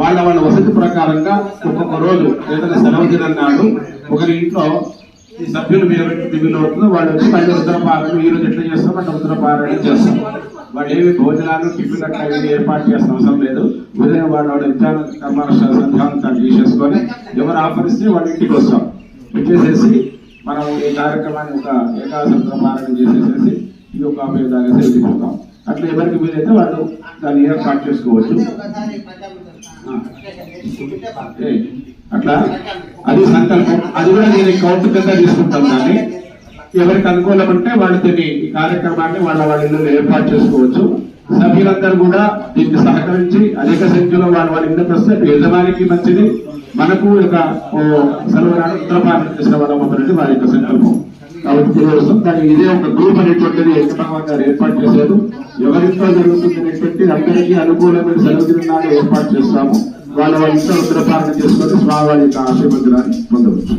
వాళ్ళ వాళ్ళ వసతి ప్రకారంగా ఒక్కొక్క రోజు ఏదైనా సెలవు దినం నాడు ఒకరి ఇంట్లో ఈ సభ్యులు మీరు వీళ్ళు అవుతుందో వాళ్ళు వచ్చి మళ్ళీ ఉత్తరపాలన ఈ రోజు ఎట్లా చేస్తాం అంటే ఉత్తరపాలన చేస్తాం. వాళ్ళు ఏమి భోజనాలు టిఫిన్ అట్లా ఏమి ఏర్పాటు చేసిన అవసరం లేదు. ఉదయం వాళ్ళ వాళ్ళ విజ్ఞాన కర్మానుష్ఠాన సంధ్యాంతాలు ఎవరు ఆఫర్ ఇస్తే వాళ్ళ ఇంటికి వస్తాం. వచ్చేసేసి మనం ఈ కార్యక్రమాన్ని ఒక ఏకాదశి ఉత్తరపాలన చేసేసేసి ఈ ఒక ఆఫీస్ దాకా సేవించుకుంటాం అట్లా ఎవరికి వీలైతే వాళ్ళు దాన్ని ఏర్పాటు చేసుకోవచ్చు. అట్లా? అది సంకల్పం. అది కూడా నేను కౌంట్ కింద తీసుకుంటాం దాన్ని ఎవరికి అనుకూలం అంటే వాళ్ళు దీన్ని ఈ కార్యక్రమాన్ని వాళ్ళ వాళ్ళ ఏర్పాటు చేసుకోవచ్చు. సభ్యులందరూ కూడా దీన్ని సహకరించి అనేక సంఖ్యలో వాళ్ళ వాళ్ళ ఇళ్ళకి వస్తే యజమానికి మంచిది. మనకు ఒక ఓ ఉత్తరపాలన చేసిన వాళ్ళ వారి యొక్క సంకల్పం. కాబట్టి తెలియవస్తాం దానికి ఇదే ఒక గ్రూప్ అనేటువంటిది వెంకటరామన్ గారు ఏర్పాటు చేశారు. ఎవరింట్లో జరుగుతుంది అనేటువంటి అందరికీ అనుకూలమైన సెలవుదినాలు ఏర్పాటు చేస్తాము. వాళ్ళ వాళ్ళ ఇంట్లో ఉత్తరపాలన చేసుకొని స్వామివారి యొక్క ఆశీర్వచనాన్ని పొందవచ్చు.